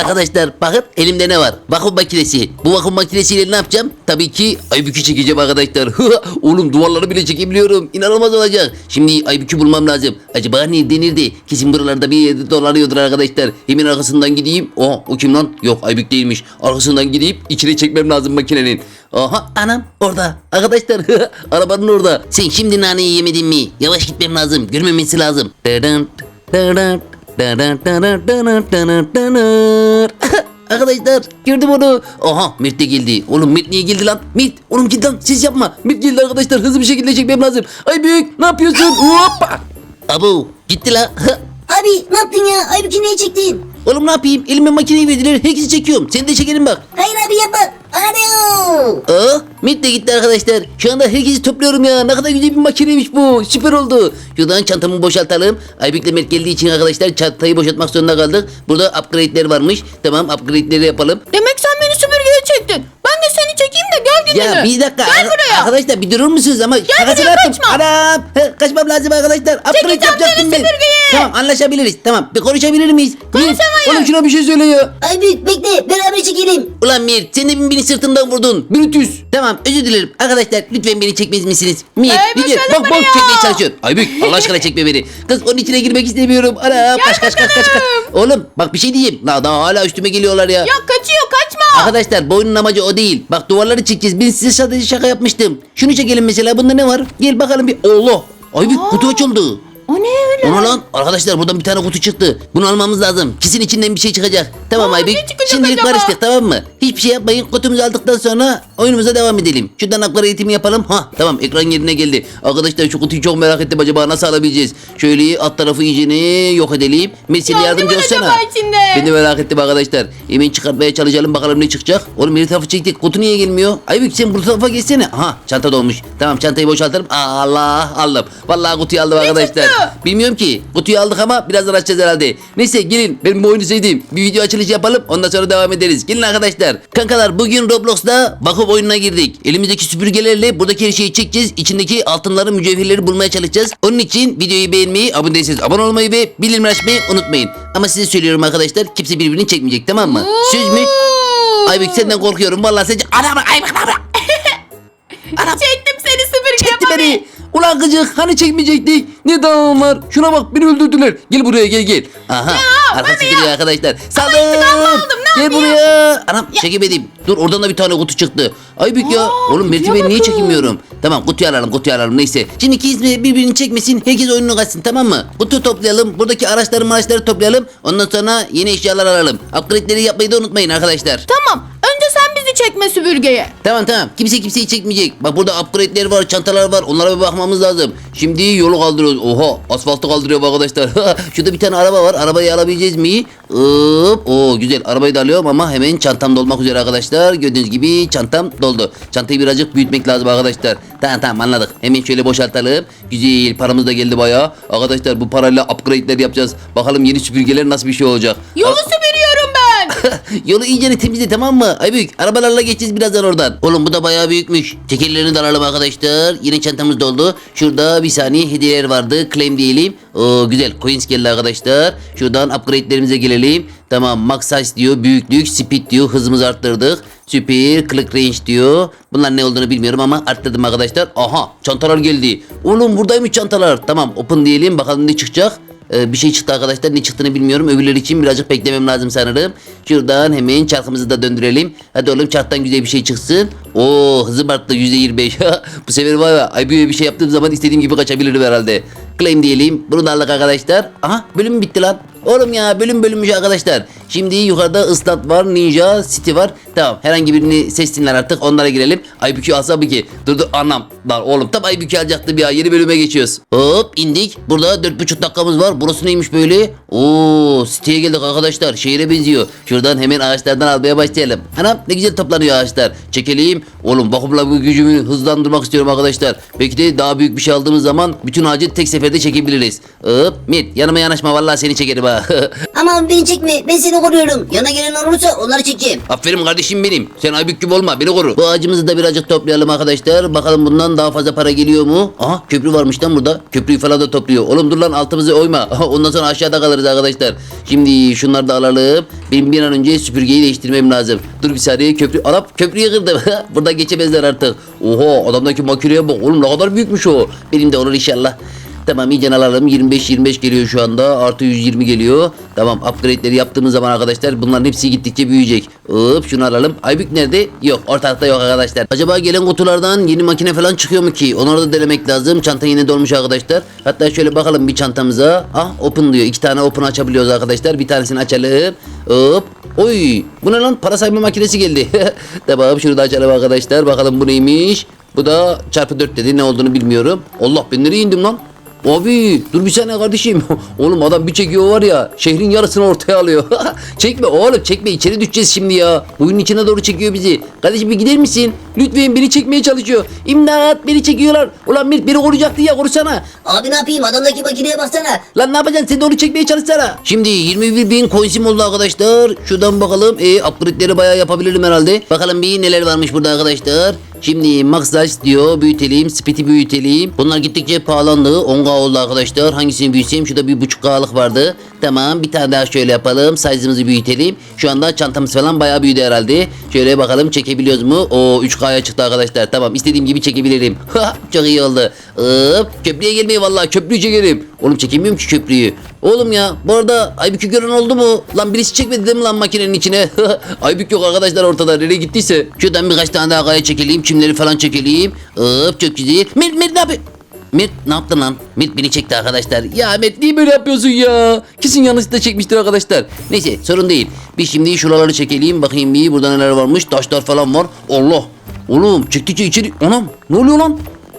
Arkadaşlar bakın elimde ne var? Vakum makinesi. Bu vakum makinesiyle ne yapacağım? Tabii ki Aybük'ü çekeceğim arkadaşlar. Oğlum duvarları bile çekebiliyorum. İnanılmaz olacak. Şimdi Aybük'ü bulmam lazım. Acaba ne denirdi? Kesin buralarda bir yerde dolanıyordur arkadaşlar. Hemen arkasından gideyim. Oh o kim lan? Yok Aybük değilmiş. Arkasından gidip içine çekmem lazım makinenin. Aha anam orada. Arkadaşlar arabanın orada. Sen şimdi naneyi yemedin mi? Yavaş gitmem lazım. Görmemesi lazım. Dırın, dırın, Arkadaşlar gördüm onu. Aha Mert de geldi. Oğlum Mert niye geldi lan? Mert oğlum git lan ses yapma. Mert geldi arkadaşlar hızlı bir şekilde çekmem lazım. Ay büyük ne yapıyorsun? Hoppa. Abu gitti la. Abi ne yaptın ya? Aybükü niye çektin? Oğlum ne yapayım? Elime makineyi verdiler. Herkesi çekiyorum. Seni de çekelim bak. Hayır abi yapma. Ano. Aa, Mit de gitti arkadaşlar. Şu anda herkesi topluyorum ya. Ne kadar güzel bir makineymiş bu. Süper oldu. Şuradan çantamı boşaltalım. Aybük'le Mert geldiği için arkadaşlar çantayı boşaltmak zorunda kaldık. Burada upgrade'ler varmış. Tamam upgrade'leri yapalım. Demek sen çektin. Ben de seni çekeyim de gel gidelim. Ya bir dakika. Gel buraya. Arkadaşlar bir durur musunuz ama şakasını buraya, yaptım. kaçma. Anam. He, kaçmam lazım arkadaşlar. Upgrade Çekeceğim yapacaktım seni ben. Tamam anlaşabiliriz. Tamam bir konuşabilir miyiz? Konuşamayız. Oğlum şuna bir şey söyle ya. Aybük bekle beraber çekelim. Ulan Mir sen de beni sırtımdan vurdun. Brutus. Tamam özür dilerim. Arkadaşlar lütfen beni çekmez misiniz? Mir Ay, boşanma Bak bak ya. çekmeye çalışıyor. Aybük Allah aşkına çekme beni. Kız onun içine girmek istemiyorum. Ana kaç kaç kaç kaç kaç. Oğlum bak bir şey diyeyim. La daha hala üstüme geliyorlar ya. Ya kaçma. Arkadaşlar bu oyunun amacı o değil. Bak duvarları çekeceğiz. Ben size sadece şaka yapmıştım. Şunu çekelim mesela. Bunda ne var? Gel bakalım bir. Allah. Aybük kutu açıldı. O ne öyle? Ona lan arkadaşlar buradan bir tane kutu çıktı. Bunu almamız lazım. Kesin içinden bir şey çıkacak. Tamam Aa, Aybük. ne çıkacak Şimdilik acaba? barıştık tamam mı? Hiçbir şey yapmayın. Kutumuzu aldıktan sonra oyunumuza devam edelim. Şuradan upgrade eğitimi yapalım. Ha tamam ekran yerine geldi. Arkadaşlar şu kutuyu çok merak ettim acaba nasıl alabileceğiz? Şöyle alt tarafı iyicini yok edelim. Mesela Ya, ne yardımcı var olsana. acaba içinde? Ben de merak ettim arkadaşlar. Hemen çıkartmaya çalışalım bakalım ne çıkacak. Oğlum bir tarafı çektik. Kutu niye gelmiyor? Aybük sen bu tarafa geçsene. Aha çanta dolmuş. Tamam çantayı boşaltalım. Allah aldım. Vallahi kutuyu aldım arkadaşlar. çıktı? Bilmiyorum ki. Kutuyu aldık ama birazdan açacağız herhalde. Neyse gelin ben bu oyunu sevdim. Bir video açılışı yapalım ondan sonra devam ederiz. Gelin arkadaşlar. Kankalar bugün Roblox'ta vakıf oyununa girdik. Elimizdeki süpürgelerle buradaki her şeyi çekeceğiz. İçindeki altınları mücevherleri bulmaya çalışacağız. Onun için videoyu beğenmeyi, abone değilseniz abone olmayı ve bildirim açmayı unutmayın. Ama size söylüyorum arkadaşlar kimse birbirini çekmeyecek tamam mı? Söz mü? Aybük senden korkuyorum. Vallahi sen... Anam Aybük anam. Çektim seni süpürgeye Çekti beni. Ulan gıcık hani çekmeyecektik? Ne davam var? Şuna bak beni öldürdüler. Gel buraya gel gel. Aha. Arkası Mami geliyor ya. arkadaşlar. Ne Gel buraya. Anam çekemedim. Dur oradan da bir tane kutu çıktı. Aybük ya. Oğlum Mert'i ben niye çekemiyorum? Tamam kutuyu alalım kutuyu alalım neyse. Şimdi ikimiz birbirini çekmesin. Herkes oyununu kaçsın tamam mı? Kutu toplayalım. Buradaki araçları araçları toplayalım. Ondan sonra yeni eşyalar alalım. Upgrade'leri yapmayı da unutmayın arkadaşlar. Tamam. Çekme süpürgeye. Tamam tamam. Kimse kimseyi çekmeyecek. Bak burada upgrade'ler var, çantalar var. Onlara bir bakmamız lazım. Şimdi yolu kaldırıyoruz. Oha, asfaltı kaldırıyor arkadaşlar. Şurada bir tane araba var. Arabayı alabileceğiz mi? Hop. Oo güzel. Arabayı da alıyorum ama hemen çantam dolmak üzere arkadaşlar. Gördüğünüz gibi çantam doldu. Çantayı birazcık büyütmek lazım arkadaşlar. Tamam tamam anladık. Hemen şöyle boşaltalım. Güzel. Paramız da geldi bayağı. Arkadaşlar bu parayla upgrade'ler yapacağız. Bakalım yeni süpürgeler nasıl bir şey olacak. Yolu ben. Yolu iyice temizle tamam mı? Ay büyük arabalarla geçeceğiz birazdan oradan. Oğlum bu da bayağı büyükmüş. Tekerlerini de alalım arkadaşlar. Yine çantamız doldu. Şurada bir saniye hediyeler vardı. Claim diyelim. Oo güzel. Coins geldi arkadaşlar. Şuradan upgrade'lerimize gelelim. Tamam max size diyor. Büyüklük, speed diyor. Hızımızı arttırdık. Süper, click range diyor. Bunlar ne olduğunu bilmiyorum ama arttırdım arkadaşlar. Aha çantalar geldi. Oğlum buradaymış çantalar. Tamam open diyelim bakalım ne çıkacak. Ee, bir şey çıktı arkadaşlar. Ne çıktığını bilmiyorum. Öbürleri için birazcık beklemem lazım sanırım. Şuradan hemen çarkımızı da döndürelim. Hadi oğlum çarktan güzel bir şey çıksın. Oo hızım arttı %25. Bu sefer var ya ay böyle bir şey yaptığım zaman istediğim gibi kaçabilirim herhalde. Claim diyelim. Bunu da aldık arkadaşlar. Aha bölüm bitti lan. Oğlum ya bölüm bölünmüş arkadaşlar. Şimdi yukarıda ıslat var, ninja, city var. Tamam herhangi birini seçsinler artık onlara girelim. Aybükü alsa ki. Dur dur anam. Lan oğlum tam Aybükü alacaktım ya. Yeni bölüme geçiyoruz. Hop indik. Burada 4,5 dakikamız var. Burası neymiş böyle? Oo siteye geldik arkadaşlar. Şehire benziyor. Şuradan hemen ağaçlardan almaya başlayalım. Anam ne güzel toplanıyor ağaçlar. Çekelim. çekeyim. Oğlum vakumla bu gücümü hızlandırmak istiyorum arkadaşlar. Belki de daha büyük bir şey aldığımız zaman bütün ağacı tek seferde çekebiliriz. Hop Mit yanıma yanaşma vallahi seni çekerim ha. Ama abi beni çekme ben seni koruyorum. Yana gelen olursa onları çekeceğim. Aferin kardeşim benim. Sen aybük gibi olma beni koru. Bu ağacımızı da birazcık toplayalım arkadaşlar. Bakalım bundan daha fazla para geliyor mu? Aha köprü varmış lan burada. Köprüyü falan da topluyor. Oğlum dur lan altımızı oyma. Ondan sonra aşağıda kalırız arkadaşlar. Şimdi şunları da alalım. Benim bir an önce süpürgeyi değiştirmem lazım. Dur bir saniye köprü. Anam köprüyü kırdım. Burada geçemezler artık. Oha adamdaki makineye bak. Oğlum ne kadar büyükmüş o. Benim de olur inşallah. Tamam iyice alalım. 25-25 geliyor şu anda. Artı 120 geliyor. Tamam upgrade'leri yaptığımız zaman arkadaşlar bunların hepsi gittikçe büyüyecek. Hop şunu alalım. Aybük nerede? Yok ortalıkta yok arkadaşlar. Acaba gelen kutulardan yeni makine falan çıkıyor mu ki? Onları da denemek lazım. Çanta yine dolmuş arkadaşlar. Hatta şöyle bakalım bir çantamıza. Ah open diyor. İki tane open açabiliyoruz arkadaşlar. Bir tanesini açalım. Hop. Oy. Bu ne lan? Para sayma makinesi geldi. tamam şunu da açalım arkadaşlar. Bakalım bu neymiş? Bu da çarpı 4 dedi. Ne olduğunu bilmiyorum. Allah ben nereye indim lan? Abi dur bir saniye kardeşim. Oğlum adam bir çekiyor var ya şehrin yarısını ortaya alıyor. çekme oğlum çekme içeri düşeceğiz şimdi ya. Buyunun içine doğru çekiyor bizi. Kardeşim bir gider misin? Lütfen beni çekmeye çalışıyor. İmdat beni çekiyorlar. Ulan bir biri koruyacaktı ya korusana. Abi ne yapayım adamdaki makineye baksana. Lan ne yapacaksın sen de onu çekmeye çalışsana. Şimdi 21 bin coins'im oldu arkadaşlar. Şuradan bakalım. E, upgrade'leri bayağı yapabilirim herhalde. Bakalım bir neler varmış burada arkadaşlar. Şimdi Size diyor büyütelim, Speed'i büyütelim. Bunlar gittikçe pahalandı. 10K oldu arkadaşlar. Hangisini büyütsem? Şurada bir buçuk K'lık vardı. Tamam bir tane daha şöyle yapalım. Size'ımızı büyütelim. Şu anda çantamız falan bayağı büyüdü herhalde. Şöyle bakalım çekebiliyoruz mu? O 3K'ya çıktı arkadaşlar. Tamam istediğim gibi çekebilirim. Çok iyi oldu. Hop köprüye gelmeyi vallahi köprüyü çekerim. Oğlum çekemiyorum ki köprüyü. Oğlum ya bu arada Aybük'ü gören oldu mu? Lan birisi çekmedi değil mi lan makinenin içine? Aybük yok arkadaşlar ortada nereye gittiyse. Şuradan birkaç tane daha kaya çekelim. Çimleri falan çekelim. Hop çok güzel. Mir Mir ne yapıyor? Mert ne yaptın lan? Mert beni çekti arkadaşlar. Ya Mert niye böyle yapıyorsun ya? Kesin yanlışlıkla çekmiştir arkadaşlar. Neyse sorun değil. Biz şimdi şuraları çekelim. Bakayım bir burada neler varmış. Taşlar falan var. Allah. Oğlum çektikçe içeri. Anam ne oluyor lan?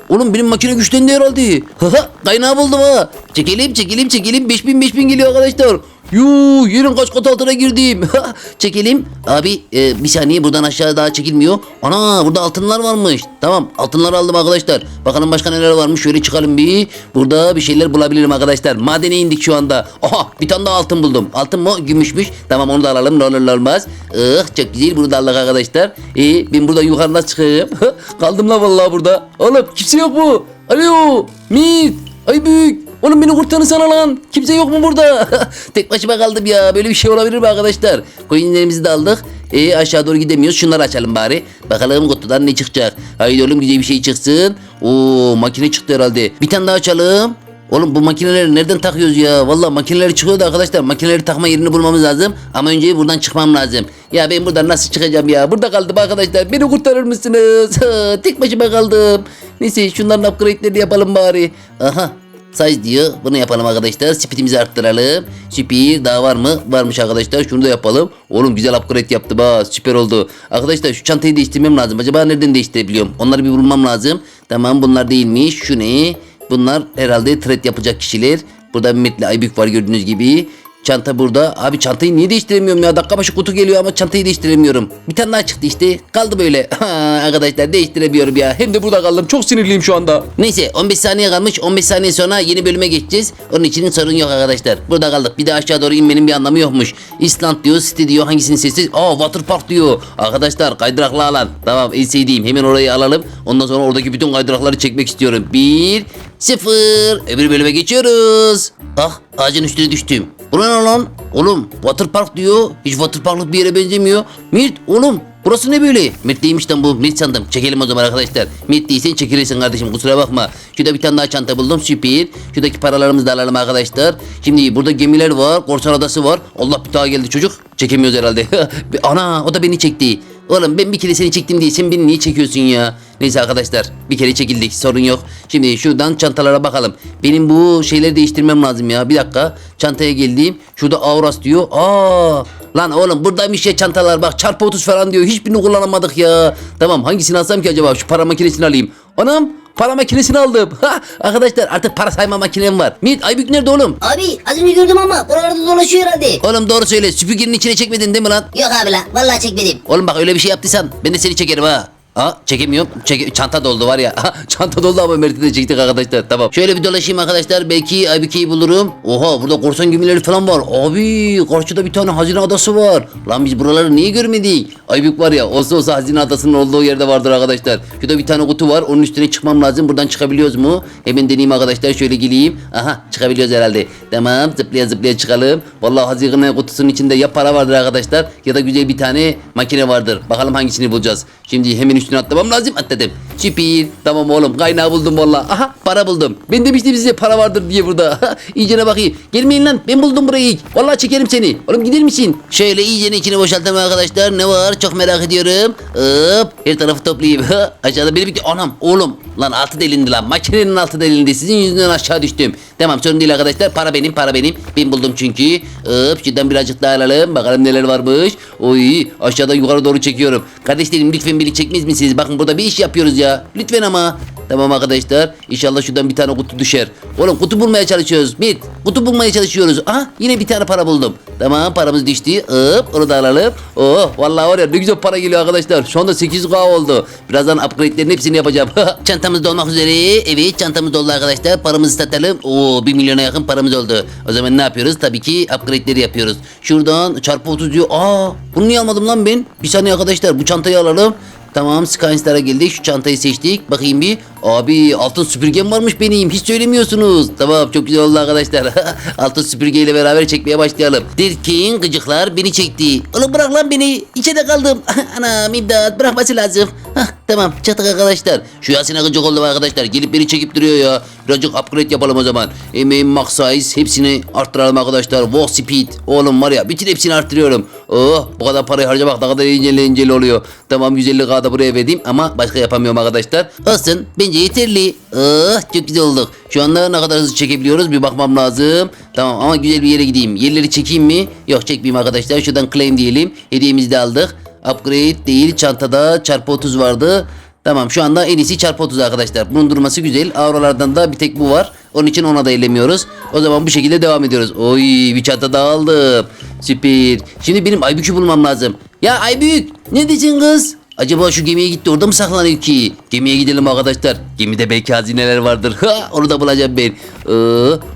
Oğlum benim makine güçlendi herhalde. Haha kaynağı buldum ha. Çekelim çekelim çekelim 5000 5000 geliyor arkadaşlar. Yuu yerin kaç kat altına girdim. çekelim. Abi e, bir saniye buradan aşağı daha çekilmiyor. Ana burada altınlar varmış. Tamam altınları aldım arkadaşlar. Bakalım başka neler varmış. Şöyle çıkalım bir. Burada bir şeyler bulabilirim arkadaşlar. Madene indik şu anda. Aha bir tane daha altın buldum. Altın mı? Gümüşmüş. Tamam onu da alalım. Ne olur ne olmaz. Ih çok güzel. Bunu da aldık arkadaşlar. İyi ben burada yukarı nasıl çıkayım? Kaldım la vallahi burada. Oğlum kimse yok mu? Alo. Mit. Ay büyük. Oğlum beni kurtarırsana lan. Kimse yok mu burada? Tek başıma kaldım ya. Böyle bir şey olabilir mi arkadaşlar? Coinlerimizi de aldık. E aşağı doğru gidemiyoruz. Şunları açalım bari. Bakalım kutudan ne çıkacak. Haydi oğlum güzel bir şey çıksın. Oo makine çıktı herhalde. Bir tane daha açalım. Oğlum bu makineleri nereden takıyoruz ya? Vallahi makineleri çıkıyor da arkadaşlar. Makineleri takma yerini bulmamız lazım. Ama önce buradan çıkmam lazım. Ya ben buradan nasıl çıkacağım ya? Burada kaldım arkadaşlar. Beni kurtarır mısınız? Tek başıma kaldım. Neyse şunların upgrade'lerini yapalım bari. Aha Size diyor. Bunu yapalım arkadaşlar. Speed'imizi arttıralım. Speed daha var mı? Varmış arkadaşlar. Şunu da yapalım. Oğlum güzel upgrade yaptı ha. Süper oldu. Arkadaşlar şu çantayı değiştirmem lazım. Acaba nereden değiştirebiliyorum? Onları bir bulmam lazım. Tamam bunlar değilmiş. Şu ne? Bunlar herhalde trade yapacak kişiler. Burada Mehmet'le Aybük var gördüğünüz gibi. Çanta burada. Abi çantayı niye değiştiremiyorum ya? Dakika başı kutu geliyor ama çantayı değiştiremiyorum. Bir tane daha çıktı işte. Kaldı böyle. Arkadaşlar değiştiremiyorum ya. Hem de burada kaldım. Çok sinirliyim şu anda. Neyse 15 saniye kalmış. 15 saniye sonra yeni bölüme geçeceğiz. Onun için sorun yok arkadaşlar. Burada kaldık. Bir de aşağı doğru inmenin bir anlamı yokmuş. Island diyor, City diyor. Hangisini seçeceğiz? Aa Water Park diyor. Arkadaşlar kaydıraklı alan. Tamam en sevdiğim. Hemen orayı alalım. Ondan sonra oradaki bütün kaydırakları çekmek istiyorum. Bir, sıfır. Öbür bölüme geçiyoruz. Ah ağacın üstüne düştüm. Ulan lan oğlum water park diyor. Hiç water parklık bir yere benzemiyor. Mirt oğlum burası ne böyle? Mirt değilmiş lan bu. Mirt sandım. Çekelim o zaman arkadaşlar. Mirt değilsen çekilirsin kardeşim kusura bakma. Şurada bir tane daha çanta buldum süper. Şuradaki paralarımızı da alalım arkadaşlar. Şimdi burada gemiler var. Korsan adası var. Allah bir daha geldi çocuk. Çekemiyoruz herhalde. Ana o da beni çekti. Oğlum ben bir kere seni çektim diye sen beni niye çekiyorsun ya? Neyse arkadaşlar bir kere çekildik sorun yok. Şimdi şuradan çantalara bakalım. Benim bu şeyleri değiştirmem lazım ya. Bir dakika çantaya geldim. Şurada Auras diyor. Aa Lan oğlum buradaymış ya çantalar bak çarpı 30 falan diyor. Hiçbirini kullanamadık ya. Tamam hangisini alsam ki acaba? Şu para makinesini alayım. Anam para makinesini aldım. Ha, arkadaşlar artık para sayma makinem var. Mit Aybük nerede oğlum? Abi az önce gördüm ama buralarda dolaşıyor herhalde. Oğlum doğru söyle süpürgenin içine çekmedin değil mi lan? Yok abi lan vallahi çekmedim. Oğlum bak öyle bir şey yaptıysan ben de seni çekerim ha. Aa çekemiyorum. Çeke çanta doldu var ya. çanta doldu ama Mert'i de çektik arkadaşlar. Tamam. Şöyle bir dolaşayım arkadaşlar. Belki Aybüke'yi bulurum. Oha burada korsan gemileri falan var. Abi karşıda bir tane hazine adası var. Lan biz buraları niye görmedik? Aybük var ya olsa olsa hazine adasının olduğu yerde vardır arkadaşlar. Şurada bir tane kutu var. Onun üstüne çıkmam lazım. Buradan çıkabiliyoruz mu? Hemen deneyeyim arkadaşlar. Şöyle geleyim. Aha çıkabiliyoruz herhalde. Tamam zıplaya zıplaya çıkalım. Vallahi hazine kutusunun içinde ya para vardır arkadaşlar ya da güzel bir tane makine vardır. Bakalım hangisini bulacağız. Şimdi hemen üstüne atlamam lazım. Atladım. Süper. Tamam oğlum kaynağı buldum vallahi. Aha para buldum. Ben demiştim size para vardır diye burada. iyicene bakayım. Gelmeyin lan ben buldum burayı ilk. Vallahi çekerim seni. Oğlum gider misin? Şöyle iyicene içini boşaltalım arkadaşlar. Ne var? Çok merak ediyorum. Hop. Her tarafı toplayayım. Aşağıda biri bitti. Anam oğlum. Lan altı delindi lan. Makinenin altı delindi. Sizin yüzünden aşağı düştüm. Tamam sorun değil arkadaşlar. Para benim para benim. Ben buldum çünkü. Hop şuradan birazcık daha alalım. Bakalım neler varmış. Oy aşağıdan yukarı doğru çekiyorum. Kardeşlerim lütfen beni çekmez misiniz? Bakın burada bir iş yapıyoruz ya. Lütfen ama. Tamam arkadaşlar. İnşallah şuradan bir tane kutu düşer. Oğlum kutu bulmaya çalışıyoruz. Mit. Kutu bulmaya çalışıyoruz. Aha yine bir tane para buldum. Tamam paramız düştü. Hop onu da alalım. Oh vallahi var ya ne güzel para geliyor arkadaşlar. Şu anda 8K oldu. Birazdan upgrade'lerin hepsini yapacağım. çantamız dolmak üzere. Evet çantamız doldu arkadaşlar. Paramızı satalım. Oo 1 milyona yakın paramız oldu. O zaman ne yapıyoruz? Tabii ki upgrade'leri yapıyoruz. Şuradan çarpı 30 diyor. Aa bunu niye almadım lan ben? Bir saniye arkadaşlar bu çantayı alalım. Tamam Skynstar'a geldik. Şu çantayı seçtik. Bakayım bir. Abi altın süpürgem varmış benim. Hiç söylemiyorsunuz. Tamam çok güzel oldu arkadaşlar. altın süpürgeyle beraber çekmeye başlayalım. Derken gıcıklar beni çekti. Oğlum bırak lan beni. İçeride kaldım. Anam imdat bırakması lazım. Hah, tamam çıktık arkadaşlar. Şu Yasin'e gıcık oldum arkadaşlar. Gelip beni çekip duruyor ya. Birazcık upgrade yapalım o zaman. Emeğim max size. Hepsini arttıralım arkadaşlar. Walk speed. Oğlum var ya bütün hepsini arttırıyorum. Oh bu kadar parayı harcamak ne kadar eğlenceli eğlenceli oluyor. Tamam 150k da buraya vereyim ama başka yapamıyorum arkadaşlar. Olsun bence yeterli. Oh çok güzel olduk. Şu anda ne kadar hızlı çekebiliyoruz bir bakmam lazım. Tamam ama güzel bir yere gideyim. Yerleri çekeyim mi? Yok çekmeyeyim arkadaşlar. Şuradan claim diyelim. Hediyemizi de aldık. Upgrade değil çantada çarpı 30 vardı. Tamam şu anda en iyisi çarpı 30 arkadaşlar. Bunun durması güzel. Avralardan da bir tek bu var. Onun için ona da ellemiyoruz. O zaman bu şekilde devam ediyoruz. Oy bir çanta daha aldım. Süper. Şimdi benim Aybük'ü bulmam lazım. Ya Aybük ne diyeceksin kız? Acaba şu gemiye gitti orada mı saklanıyor ki? Gemiye gidelim arkadaşlar. Gemide belki hazineler vardır. Ha, onu da bulacağım ben. Ee,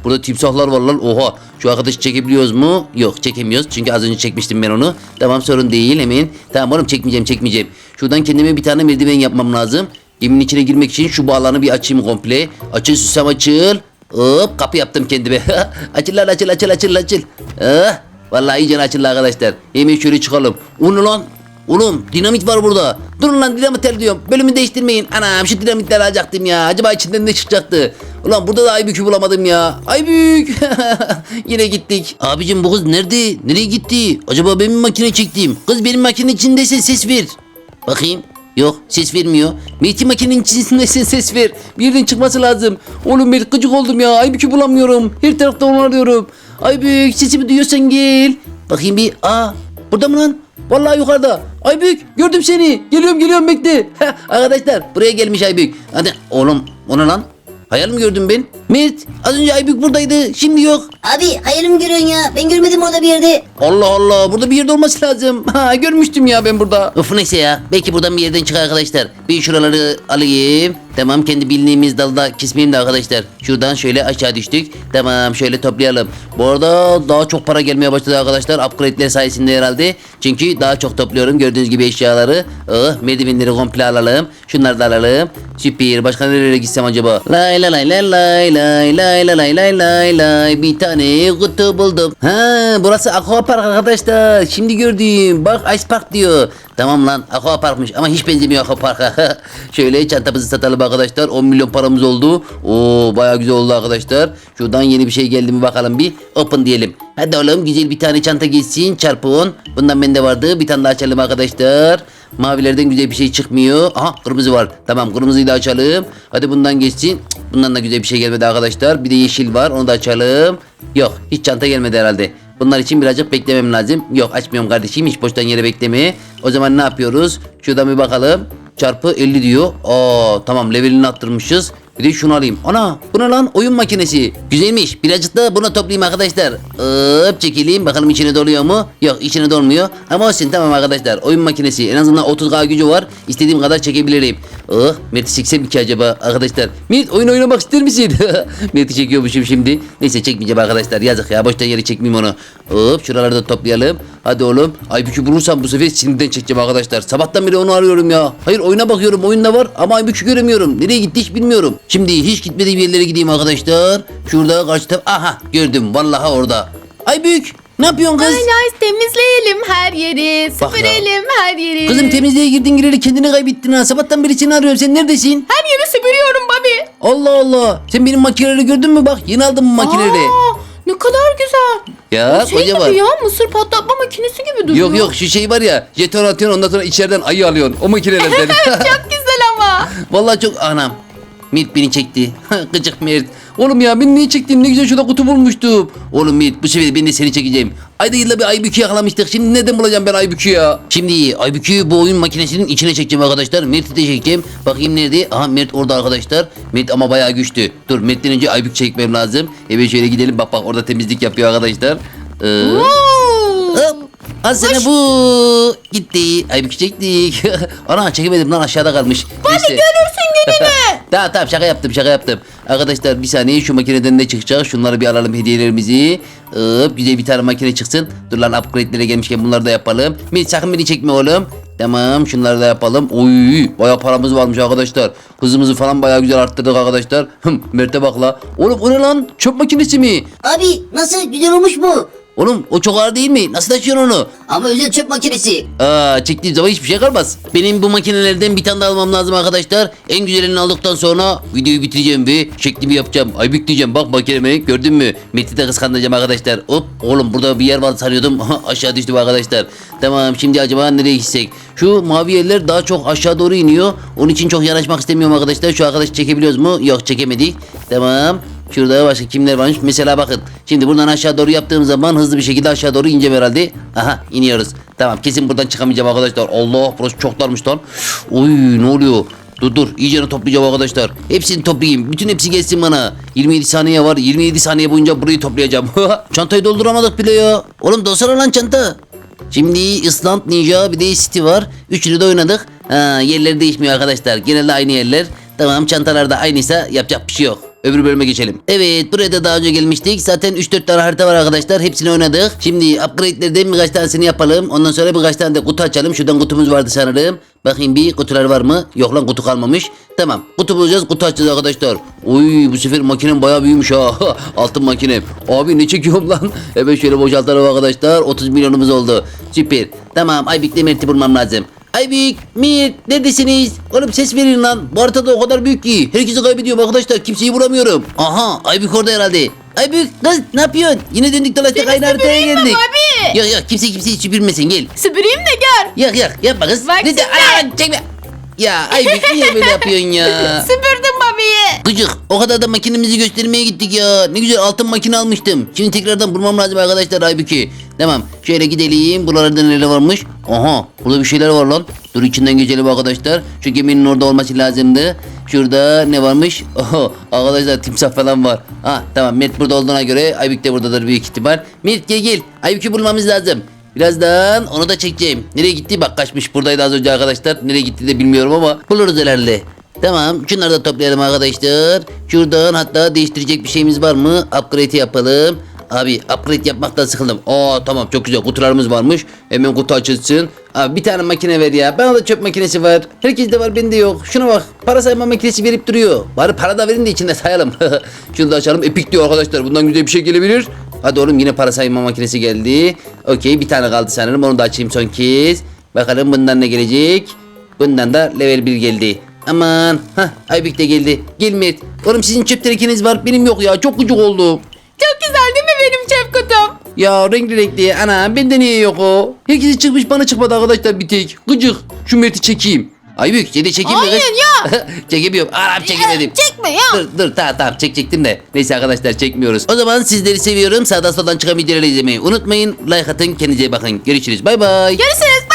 burada timsahlar var lan. Oha. Şu arkadaşı çekebiliyoruz mu? Yok çekemiyoruz. Çünkü az önce çekmiştim ben onu. Tamam sorun değil hemen. Tamam oğlum çekmeyeceğim çekmeyeceğim. Şuradan kendime bir tane merdiven yapmam lazım. Geminin içine girmek için şu bağlarını bir açayım komple. Açıl susam açıl. Hop kapı yaptım kendime. açıl lan açıl açıl açıl açıl. Ah, vallahi iyice açıldı arkadaşlar. Hemen şöyle çıkalım. Onu lan Oğlum dinamit var burada. Durun lan dinamit diyorum. Bölümü değiştirmeyin. Anam şu dinamitleri alacaktım ya. Acaba içinden ne çıkacaktı? Ulan burada da Aybük'ü bulamadım ya. Aybük. Yine gittik. Abicim bu kız nerede? Nereye gitti? Acaba ben mi makine çektim? Kız benim makine içindeyse ses ver. Bakayım. Yok ses vermiyor. Mehdi makinenin içindeyse ses ver. Bir yerden çıkması lazım. Oğlum ben gıcık oldum ya. Aybük'ü bulamıyorum. Her tarafta onu arıyorum. Aybük sesimi duyuyorsan gel. Bakayım bir. Aa burada mı lan? Vallahi yukarıda. Aybük gördüm seni. Geliyorum geliyorum bekle. Arkadaşlar buraya gelmiş Aybük. Hadi oğlum o ne lan? Hayal mi gördüm ben? Mert az önce Aybük buradaydı. Şimdi yok. Abi hayal mi görüyorsun ya? Ben görmedim orada bir yerde. Allah Allah burada bir yerde olması lazım. Ha görmüştüm ya ben burada. Of neyse ya. Belki buradan bir yerden çıkar arkadaşlar. Bir şuraları alayım. Tamam kendi bildiğimiz dalda kesmeyeyim de arkadaşlar. Şuradan şöyle aşağı düştük. Tamam şöyle toplayalım. Bu arada daha çok para gelmeye başladı arkadaşlar. Upgrade'ler sayesinde herhalde. Çünkü daha çok topluyorum gördüğünüz gibi eşyaları. Oh merdivenleri komple alalım. Şunları da alalım. Süper. Başka nereye gitsem acaba? Lay lay lay lay lay lay lay lay lay lay lay lay. Bir tane kutu buldum. Ha burası aqua park arkadaşlar. Şimdi gördüm. Bak ice park diyor. Tamam lan aqua parkmış ama hiç benzemiyor aqua parka. Şöyle çantamızı satalım arkadaşlar. 10 milyon paramız oldu. Oo baya güzel oldu arkadaşlar. Şuradan yeni bir şey geldi mi bakalım bir. Open diyelim. Hadi oğlum güzel bir tane çanta geçsin. Çarpı 10. Bundan bende vardı. Bir tane daha açalım arkadaşlar. Mavilerden güzel bir şey çıkmıyor. Aha kırmızı var. Tamam kırmızıyı da açalım. Hadi bundan geçsin. Bundan da güzel bir şey gelmedi arkadaşlar. Bir de yeşil var. Onu da açalım. Yok hiç çanta gelmedi herhalde. Bunlar için birazcık beklemem lazım. Yok açmıyorum kardeşim hiç boştan yere bekleme. O zaman ne yapıyoruz? Şuradan bir bakalım. Çarpı 50 diyor. Aa tamam levelini attırmışız. Bir de şunu alayım. Ana bu ne lan? Oyun makinesi. Güzelmiş. Birazcık da buna toplayayım arkadaşlar. Hop çekileyim. Bakalım içine doluyor mu? Yok içine dolmuyor. Ama olsun tamam arkadaşlar. Oyun makinesi. En azından 30K gücü var. İstediğim kadar çekebilirim. Oh Mert'i çeksem ki acaba arkadaşlar? Mert oyun oynamak ister misin? Mert'i çekiyormuşum şimdi. Neyse çekmeyeceğim arkadaşlar. Yazık ya. Boşta yeri çekmeyeyim onu. Hop şuraları da toplayalım. Hadi oğlum. Aybük'ü bulursam bu sefer sinirden çekeceğim arkadaşlar. Sabahtan beri onu arıyorum ya. Hayır oyuna bakıyorum. Oyunda var ama Aybük'ü göremiyorum. Nereye gitti hiç bilmiyorum. Şimdi hiç gitmediğim yerlere gideyim arkadaşlar. Şurada taraf. Aha gördüm. Vallahi orada. Aybük ne yapıyorsun kız? Ay nice temizleyelim her yeri. Bak ya. Süpürelim her yeri. Kızım temizliğe girdin gireli kendini kaybettin ha. Sabahtan beri seni arıyorum. Sen neredesin? Her yeri süpürüyorum Bobby. Allah Allah. Sen benim makineleri gördün mü bak? Yeni aldım bu makineleri. Aa, ne kadar güzel. Ya şey gibi ya mısır patlatma makinesi gibi duruyor. Yok yok şu şey var ya jeton atıyorsun ondan sonra içeriden ayı alıyorsun. O makinelerden. Çok güzel ama. Vallahi çok anam. Mert beni çekti. Gıcık Mert. Oğlum ya beni niye çektin? Ne güzel şurada kutu bulmuştum. Oğlum Mert bu sefer ben de seni çekeceğim. Ayda yılda bir Aybük'ü yakalamıştık. Şimdi neden bulacağım ben Aybük'ü ya? Şimdi Aybük'ü bu oyun makinesinin içine çekeceğim arkadaşlar. Mert'i de çekeceğim. Bakayım nerede? Aha Mert orada arkadaşlar. Mert ama bayağı güçlü. Dur Mert'ten önce Aybük çekmem lazım. Evet şöyle gidelim. Bak bak orada temizlik yapıyor arkadaşlar. Ee. Hop. Al sana bu. Gitti. Ay bir çektik. Ana çekemedim lan aşağıda kalmış. Bana Görürsün gününü. tamam tamam şaka yaptım şaka yaptım. Arkadaşlar bir saniye şu makineden ne çıkacak? Şunları bir alalım hediyelerimizi. Hop güzel bir tane makine çıksın. Dur lan upgrade'lere gelmişken bunları da yapalım. Mit sakın beni çekme oğlum. Tamam şunları da yapalım. Oy bayağı paramız varmış arkadaşlar. Hızımızı falan bayağı güzel arttırdık arkadaşlar. Hım Mert'e bak la. Oğlum o ne lan? Çöp makinesi mi? Abi nasıl güzel olmuş bu? Oğlum o çok ağır değil mi? Nasıl taşıyorsun onu? Ama özel çöp makinesi. Aa, çektiğim zaman hiçbir şey kalmaz. Benim bu makinelerden bir tane daha almam lazım arkadaşlar. En güzelini aldıktan sonra videoyu bitireceğim ve şeklimi yapacağım. Ay diyeceğim bak makinemi gördün mü? Met'i de kıskandıracağım arkadaşlar. Hop oğlum burada bir yer var sanıyordum. Aşağı düştüm arkadaşlar. Tamam şimdi acaba nereye gitsek? Şu mavi yerler daha çok aşağı doğru iniyor. Onun için çok yanaşmak istemiyorum arkadaşlar. Şu arkadaş çekebiliyoruz mu? Yok çekemedik. Tamam. Şurada başka kimler varmış? Mesela bakın. Şimdi buradan aşağı doğru yaptığım zaman hızlı bir şekilde aşağı doğru ineceğim herhalde. Aha iniyoruz. Tamam kesin buradan çıkamayacağım arkadaşlar. Allah burası çok darmış lan. Oy ne oluyor? Dur dur iyicene toplayacağım arkadaşlar. Hepsini toplayayım. Bütün hepsi gelsin bana. 27 saniye var. 27 saniye boyunca burayı toplayacağım. Çantayı dolduramadık bile ya. Oğlum dolsana lan çanta. Şimdi Island Ninja bir de City var. Üçünü de oynadık. Ha, yerleri değişmiyor arkadaşlar. Genelde aynı yerler. Tamam çantalar da aynıysa yapacak bir şey yok. Öbür bölüme geçelim. Evet buraya da daha önce gelmiştik. Zaten 3-4 tane harita var arkadaşlar. Hepsini oynadık. Şimdi upgrade'lerden birkaç tanesini yapalım. Ondan sonra birkaç tane de kutu açalım. Şuradan kutumuz vardı sanırım. Bakayım bir kutular var mı? Yok lan kutu kalmamış. Tamam kutu bulacağız kutu açacağız arkadaşlar. Oy bu sefer makinem bayağı büyümüş ha. Altın makinem. Abi ne çekiyorum lan? Evet şöyle boşaltalım arkadaşlar. 30 milyonumuz oldu. Süper. Tamam Aybik'le Mert'i bulmam lazım. Aybik, Mir, neredesiniz? Oğlum ses verin lan. Bu haritada o kadar büyük ki. Herkesi kaybediyorum arkadaşlar. Kimseyi vuramıyorum. Aha, Aybik orada herhalde. Aybik, kız ne yapıyorsun? Yine döndük dolaştık aynı haritaya süpüreyim mi geldik. Bobby? Yok yok kimse kimseyi süpürmesin gel. Süpüreyim de gör. Yok yok yapma kız. Bak şimdi. aa, çekme. Ya Aybik niye böyle yapıyorsun ya? Süpürdüm Bobby'yi. Gıcık o kadar da makinemizi göstermeye gittik ya. Ne güzel altın makine almıştım. Şimdi tekrardan bulmam lazım arkadaşlar Aybük'ü. Tamam şöyle gidelim. Buralarda neler varmış? Aha burada bir şeyler var lan. Dur içinden geçelim arkadaşlar. Şu geminin orada olması lazımdı. Şurada ne varmış? Oho arkadaşlar timsah falan var. Ha tamam Mert burada olduğuna göre Aybük de buradadır büyük ihtimal. Mert gel gel. Aybük'ü bulmamız lazım. Birazdan onu da çekeceğim. Nereye gitti? Bak kaçmış buradaydı az önce arkadaşlar. Nereye gitti de bilmiyorum ama buluruz herhalde. Tamam şunları da toplayalım arkadaşlar. Şuradan hatta değiştirecek bir şeyimiz var mı? Upgrade yapalım. Abi upgrade yapmaktan sıkıldım. Aa tamam çok güzel kutularımız varmış. Hemen kutu açılsın. Abi bir tane makine ver ya. Bana da çöp makinesi var. Herkes de var bende yok. Şuna bak. Para sayma makinesi verip duruyor. Bari para da verin de içinde sayalım. Şunu da açalım. Epic diyor arkadaşlar. Bundan güzel bir şey gelebilir. Hadi oğlum yine para sayma makinesi geldi. Okey bir tane kaldı sanırım. Onu da açayım son kez. Bakalım bundan ne gelecek. Bundan da level 1 geldi. Aman. Hah Aybük de geldi. Gel Mert. Oğlum sizin çöp tenekeniz var. Benim yok ya. Çok gıcık oldum. Çok güzel değil mi benim çöp kutum? Ya renkli renkli. Ana bende niye yok o? Herkesi çıkmış bana çıkmadı arkadaşlar bir tek. Gıcık. Şu Mert'i çekeyim. Aybük seni çekeyim Hayır kız? ya. Çekemiyorum. Anam çekemedim. Çekme ya. Dur dur tamam tamam çekecektim de. Neyse arkadaşlar çekmiyoruz. O zaman sizleri seviyorum. Sağdan soldan çıkan videoları izlemeyi unutmayın. Like atın kendinize bakın. Görüşürüz. Bay bay. Görüşürüz bay